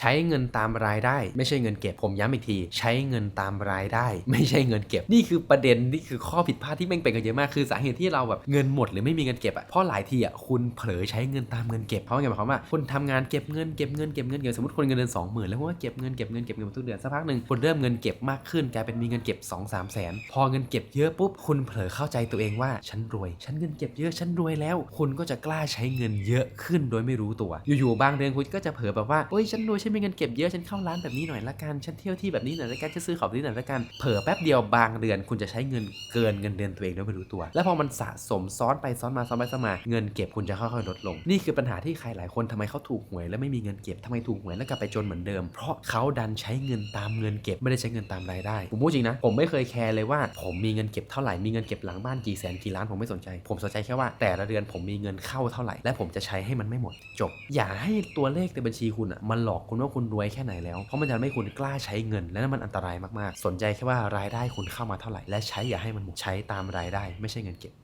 ใช้เงินตามรายได้ ไม่ใช่เงินเก็บผมย้ำอีกที ใช้เงินตามรายได้ ไม่ใช่เงินเก็บ นี่คือประเด็นนี่คือข้อผิดพลาดที่แม่งเป็นกันเยอะมากคือสาเหตุที่เราแบบเงินหมดหรือไม่มีเงินเก็บอะเพราะหลายทีอะคุณเผลอใช้เงินตามเงินเก็บเพราะไงหมายความว่าคุณทำงานเก็บเงินเก็บเงินเก็บเงินเก็บสมมติคนเงินเดือนสองหมื่นแล้วคุณก็เก็บเงินเก็บเงินเก็บเงินทุกเดือนสักพักหนึ่งคุณเริ่มเงินเก็บมากขึ้นกลายเป็นมีเงินเก็บ2องสามแสนพอเงินเก็บเยอะปุ๊บคุณเผลอเข้าใจตัวเองว่าฉันรวย ฉันเงินเก็บเยอะฉันรวยแล้ว คุณก็จะกล้าใช้เงินเยอะขึ้นโดยไม่รู้ตัว อยู่ๆบางเดือนคุณก็จะเผลอแบบว่าโอ้ยฉันรวยฉันมีเงินเก็บเยอะ ฉันเข้าร้านแบบนี้หน่อยละกัน ฉันเที่ยวที่แบบนี้หน่อยละกัน ฉันซื้อของแบบนี้หน่อยละกัน เผลอแป๊บเดียวบางเดือนคุณจะใช้เงินเกินเงินเดือนตัวเองโดยไม่รู้ตัว แล้วพอมันสะสมซ้อนไปซ้อนมาซ้อนไปซ้อนมา เงินเก็บคุณจะค่อยๆลดลง นี่คือปัญหาที่ใครหลายคนทำไมเขาถูกหวย แล้วไม่มีเงินเก็บทำไมถูกหวยแล้วกลับไปจนเหมือนเดิม เพราะเขาดันใช้เงินตามเงินเก็บไม่ได้ใช้เงินตามรายได้ ผมพูดจริงนะ ผมไม่เคยแคร์เลยว่า ผมมีเงินเก็บเท่าไหร่ มีเงินเก็บหลังบ้านกี่แสนกี่ล้านผมไม่สนใจ ผมสนใจแค่ว่าแต่ละเดือนผมมีเงินเข้าเท่าไหร่ และผมจะใช้ให้มันไม่หมด จบ อย่าให้ตัวเลขในบัญชีคุณอะมันหลอกคุณว่าคุณรวยแค่ไหนแล้ว เพราะมันจะไม่คุณกล้าใช้เงิน และนั่นมันอันตรายมากๆ สนใจแค่ว่ารายได้คุณเข้ามาเท่าไหร่ และใช้อย่าให้มันหมดใช้ตามรายได้ ไม่ใช่เงินเก็บ